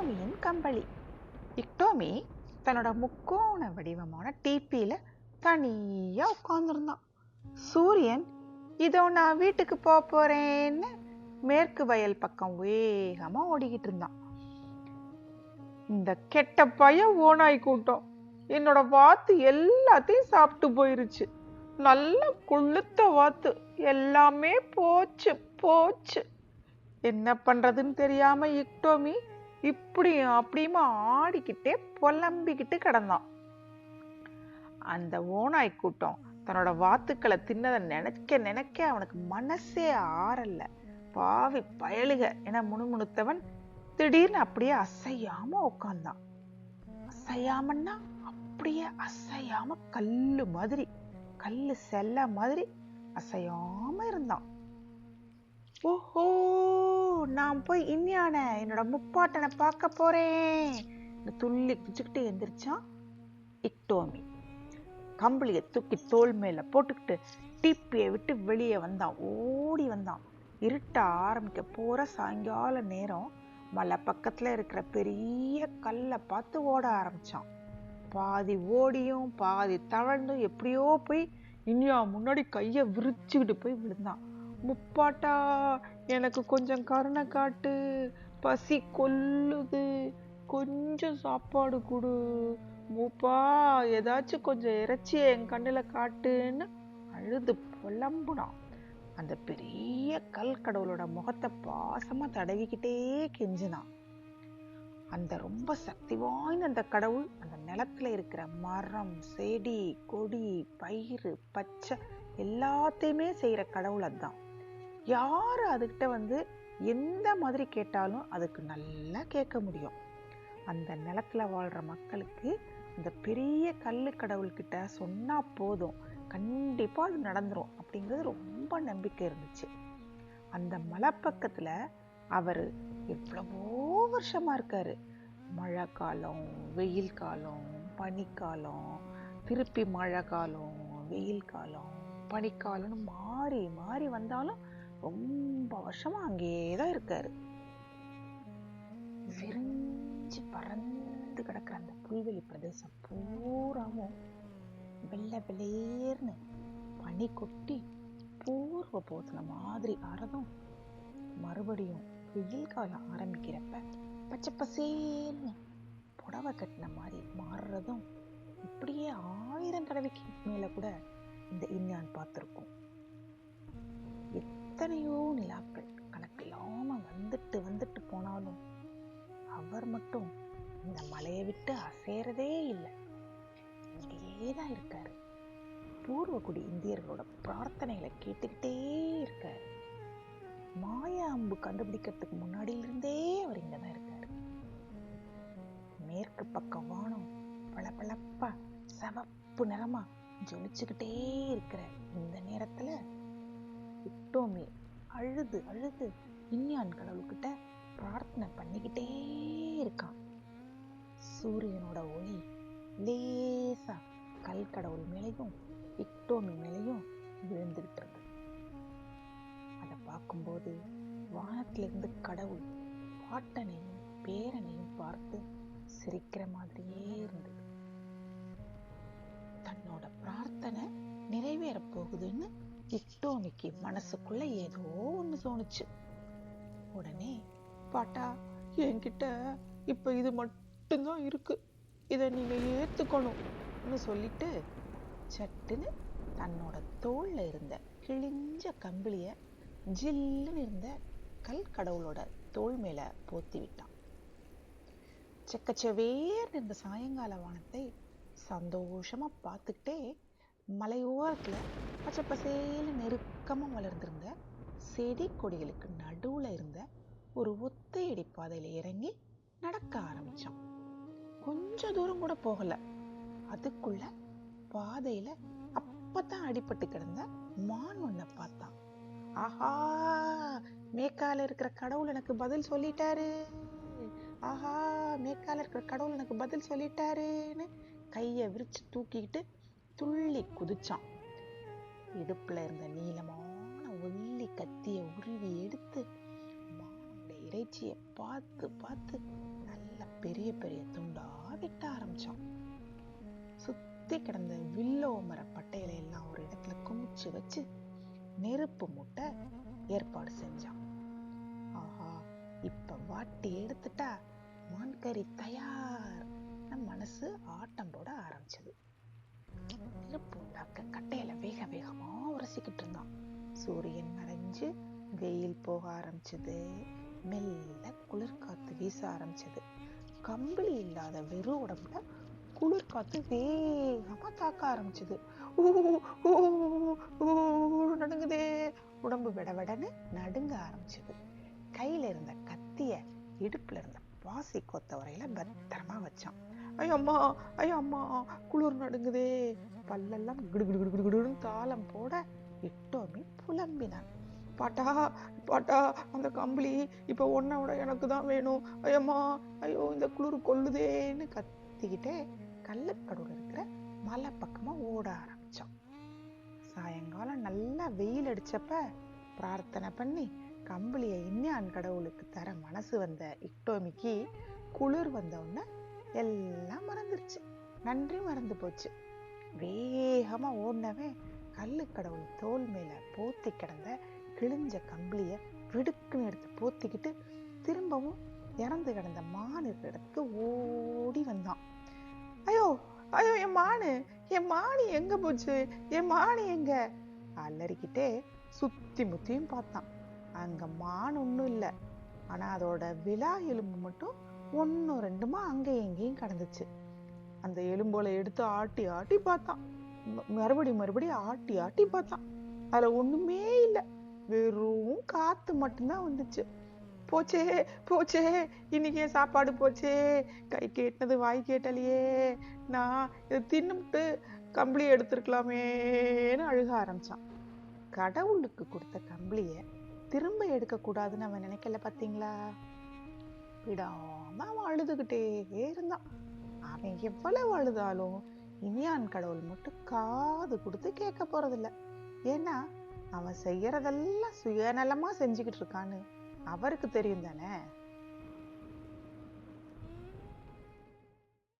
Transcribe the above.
இக்டோமியின் கம்பளி. இக்டோமி தன்னோட முக்கோண வடிவமான டிபியில தனியா உட்காந்துருந்தான் சூரியன் இதோ நான் வீட்டுக்கு போக போறேன்னு மேற்கு வயல் பக்கம் வேகமா ஓடிக்கிட்டு இருந்தான். இந்த கெட்ட பய ஓனாய் கூட்டம். என்னோட வாத்து எல்லாத்தையும் சாப்பிட்டு போயிருச்சு. நல்ல குளுத்த வாத்து. எல்லாமே போச்சு போச்சு. என்ன பண்றதுன்னு தெரியாம இக்டோமி இப்படியும் அப்படியுமா ஆடிக்கிட்டே புலம்பிக்கிட்டு கிடந்தான். அந்த ஓனாய் கூட்டம் தன்னோட வாத்துக்களை தின்னதை நினைக்க நினைக்க அவனுக்கு மனசே ஆறல பாவி பயலுக என முணுமுணுத்தவன் திடீர்னு அப்படியே அசையாம உட்கார்ந்தான் அசையாமன்னா அப்படியே அசையாம கல்லு மாதிரி கல்லு செல்ல மாதிரி அசையாம இருந்தான். ஓஹோ! நான் போய் இன்னியான என்னோட முப்பாட்டனை பார்க்க போறேன். துள்ளி குச்சிக்கிட்டு எந்திரிச்சான் இக்டோமி. கம்பளியை தூக்கி தோல் மேல போட்டுக்கிட்டு டிப்பியை விட்டு வெளியே வந்தான். ஓடி வந்தான். இருட்ட ஆரம்பிக்க போற சாயங்கால நேரம் மலை பக்கத்துல இருக்கிற பெரிய கல்லை பார்த்து ஓட ஆரம்பிச்சான். பாதி ஓடியும் பாதி தவழ்ந்தும் எப்படியோ போய் இனியா முன்னாடி கையை விரிச்சுக்கிட்டு போய் விழுந்தான். முப்பாட்டா எனக்கு கொஞ்சம் கருணை காட்டு பசி கொல்லுது. கொஞ்சம் சாப்பாடு கொடு. மூப்பா ஏதாச்சும் கொஞ்சம் இறைச்சி என் கண்ணில் காட்டுன்னு அழுது புலம்புனான் அந்த பெரிய கல் கடவுளோட முகத்தை பாசமாக தடவிக்கிட்டே கெஞ்சினான் அந்த ரொம்ப சக்தி வாய்ந்த அந்த கடவுள் அந்த நிலத்துல இருக்கிற மரம் செடி கொடி பயிர் பச்சை எல்லாத்தையுமே செய்கிற கடவுள் அதுதான் யார் அதுக்கிட்ட வந்து எந்த மாதிரி கேட்டாலும் அதுக்கு நல்லா கேட்க முடியும். அந்த நிலத்தில் வாழ்கிற மக்களுக்கு அந்த பெரிய கல் கடவுள்கிட்ட சொன்னால் போதும். கண்டிப்பாக அது நடந்துடும் அப்படிங்கிறது ரொம்ப நம்பிக்கை இருந்துச்சு. அந்த மலை பக்கத்தில் அவர் எவ்வளவோ வருஷமாக இருக்கார். மழை காலம் வெயில் காலம் பனிக்காலம் திருப்பி மழை காலம் வெயில் காலம் பனிக்காலம்னு மாறி மாறி வந்தாலும் ரொம்ப வருஷமா அங்கேயே தான் இருக்காரு. விரிஞ்சு பறந்து கிடக்கிற அந்த புல்வெளி பிரதேசம் பூராவும் வெள்ளை வெளேர்னு பனி கொட்டி பூர்வ போத்தின மாதிரி ஆறதும் மறுபடியும் வெயில் காலம் ஆரம்பிக்கிறப்ப பச்சை பசேல்னு புடவை கட்டின மாதிரி மாறுறதும் இப்படியே ஆயிரம் தடவைக்கு மேலே கூட இந்த இஞ்ஞான் பார்த்துருக்கோம் எத்தனையோ நிலாக்கள் கணக்கில்லாம வந்துட்டு வந்துட்டு போனாலும் அவர் மட்டும் இந்த மலையை விட்டு அசையறதே இல்லை. இங்கேயே தான் இருக்காரு. பூர்வகுடி இந்தியர்களோட பிரார்த்தனைகளை கேட்டுக்கிட்டே இருக்காரு. மாயா அம்பு கண்டுபிடிக்கிறதுக்கு முன்னாடியில இருந்தே அவர் இங்கே தான் இருக்காரு. மேற்கு பக்க வானம் பளபளப்பா சவப்பு நிறமா ஜொலிச்சுக்கிட்டே இருக்கிற இந்த நேரத்துல விட்டோமே. அழுது அழுது இன்யான் கடவுள்கிட்ட பிரார்த்தனை பண்ணிக்கிட்டே இருக்கான். சூரியனோட ஒளி லேசா கல் கடவுள் மேலையும் இக்டோமி மேலையும் விழுந்துகிட்டு இருக்கு அதை பார்க்கும்போது வானத்திலிருந்து கடவுள் பாட்டனையும் பேரனையும் பார்த்து சிரிக்கிற மாதிரியே இருந்தது. தன்னோட பிரார்த்தனை நிறைவேறப் போகுதுன்னு இக்டோமிக்கு மனசுக்குள்ள ஏதோ ஒன்று தோணுச்சு. உடனே பாட்டா என்கிட்ட இப்போ இது மட்டும்தான் இருக்கு. இதை நீங்கள் ஏற்றுக்கணும்னு சொல்லிட்டு சட்டுன்னு தன்னோட தோளில் இருந்த கிழிஞ்ச கம்பிளியை ஜில்லுன்னு இருந்த கல் கடவுளோட தோல் மேலே போத்தி விட்டான். செக்கச்சவேர்னு இருந்த சாயங்கால வானத்தை சந்தோஷமாக பார்த்துக்கிட்டே மலையோரத்தில் பச்சை பசேல நெருக்கமாக வளர்ந்திருந்த செடி கொடிகளுக்கு நடுவில் இருந்த ஒரு ஒத்தையடி பாதையில் இறங்கி நடக்க ஆரம்பிச்சான். கொஞ்ச தூரம் கூட போகலை. அதுக்குள்ள பாதையில் அப்பதான் அடிபட்டு கிடந்த மான் ஒன்றை பார்த்தான். ஆஹா! மேக்கால இருக்கிற கடவுள் எனக்கு பதில் சொல்லிட்டாரு. ஆஹா! மேக்கால இருக்கிற கடவுள் எனக்கு பதில் சொல்லிட்டாருன்னு கையை விரிச்சு தூக்கிக்கிட்டு துள்ளி குதிச்சான். இடுப்புல இருந்த நீளமான ஒல்லி கத்திய உருவி எடுத்து மானோட இறைச்சியை பார்த்து பார்த்து நல்லா பெரிய பெரிய துண்டா வெட்ட ஆரம்பிச்சான். சுத்தி கிடந்த வில்லோ மர பட்டையில எல்லாம் ஒரு இடத்துல குமிச்சு வச்சு நெருப்பு மூட்டை ஏற்பாடு செஞ்சான். ஆஹா இப்ப வாட்டி எடுத்துட்டா மான்கறி தயார். நம் மனசு ஆட்டம் போட ஆரம்பிச்சது. நெருப்பு உண்டாக்க கட்டையில வேக வேகமா உரசிக்கிட்டு இருந்தான். சூரியன் மறைஞ்சு வெயில் போக ஆரம்பிச்சது. மெல்ல குளிர்காத்து வீச ஆரம்பிச்சது. கம்பளி இல்லாத வெறும் உடம்புல குளிர்காத்து வேகமா தாக்க ஆரம்பிச்சது. நடுங்குதே! உடம்பு விட விடனு நடுங்க ஆரம்பிச்சது. கையில இருந்த கத்திய இடுப்புல இருந்த பாசி கொத்த வரையில பத்திரமா வச்சான். ஐயோ அம்மா ஐயோ அம்மா குளிர் நடுங்குதே. பல்லெல்லாம் கிடு தாளம் போட எட்டோமே புலம்பினான். பாட்டா பாட்டா அந்த கம்பளி இப்ப உன்னை விட எனக்கு தான் வேணும். ஐயம்மா ஐயோ இந்த குளிர் கொல்லுதேன்னு கத்திக்கிட்டே கள்ளக்கடவுள் இருக்கிற மலை பக்கமா ஓட ஆரம்பிச்சான். சாயங்காலம் நல்லா வெயில் அடிச்சப்ப பிரார்த்தனை பண்ணி கம்பளியை இன்னியான் கடவுளுக்கு தர மனசு வந்த இக்டோமிக்கு குளிர் வந்தவுடனே எல்லாம் மறந்துருச்சு. நன்றி மறந்து போச்சு. வேகமாக ஓடினவன் கல்லு கடவுள் தோல் மேலே போத்தி கிடந்த கிழிஞ்ச கம்பளியை விடுக்குன்னு எடுத்து போத்திக்கிட்டு திரும்பவும் இறந்து கிடந்த மான் இருக்கிற இடத்துக்கு ஓடி வந்தான். ஐயோ ஐயோ என் மானு என் மானி எங்கே போச்சு? என் மானி எங்க? அலறிக்கிட்டே சுற்றி முத்தியும் பார்த்தான். அங்கே மான் ஒன்றும் இல்லை. ஆனால் அதோட விலா எலும்பு மட்டும் ஒன்றும் ரெண்டுமா அங்கேயும் இங்கேயும் கிடந்துச்சு. அந்த எலும்போல எடுத்து ஆட்டி ஆட்டி பார்த்தான். மறுபடியும் மறுபடி மறுபடியும் ஆட்டி ஆட்டி பார்த்தான். அதில் ஒன்றுமே இல்லை. வெறும் காற்று மட்டும்தான் வந்துச்சு. போச்சே போச்சே இன்னைக்கு சாப்பாடு போச்சே. கை கேட்டினது வாய் கேட்டலையே. நான் இதை தின்னுட்டு கம்பளி எடுத்திருக்கலாமேன்னு அழுக ஆரம்பிச்சான். கடவுளுக்கு கொடுத்த கம்பளியை திரும்ப எடுக்கக்கூடாதுன்னு அவன் நினைக்கல பார்த்தீங்களா விடாம அவன் அழுதுகிட்டே இருந்தான். அவன் எவ்வளவு அழுதாலும் இனியான் கடவுள் மட்டும் காது கொடுத்து கேட்க போறதில்ல. ஏன்னா அவன் செய்யறதெல்லாம் சுயநலமா செஞ்சுக்கிட்டு இருக்கான்னு அவருக்கு தெரியும் தானே?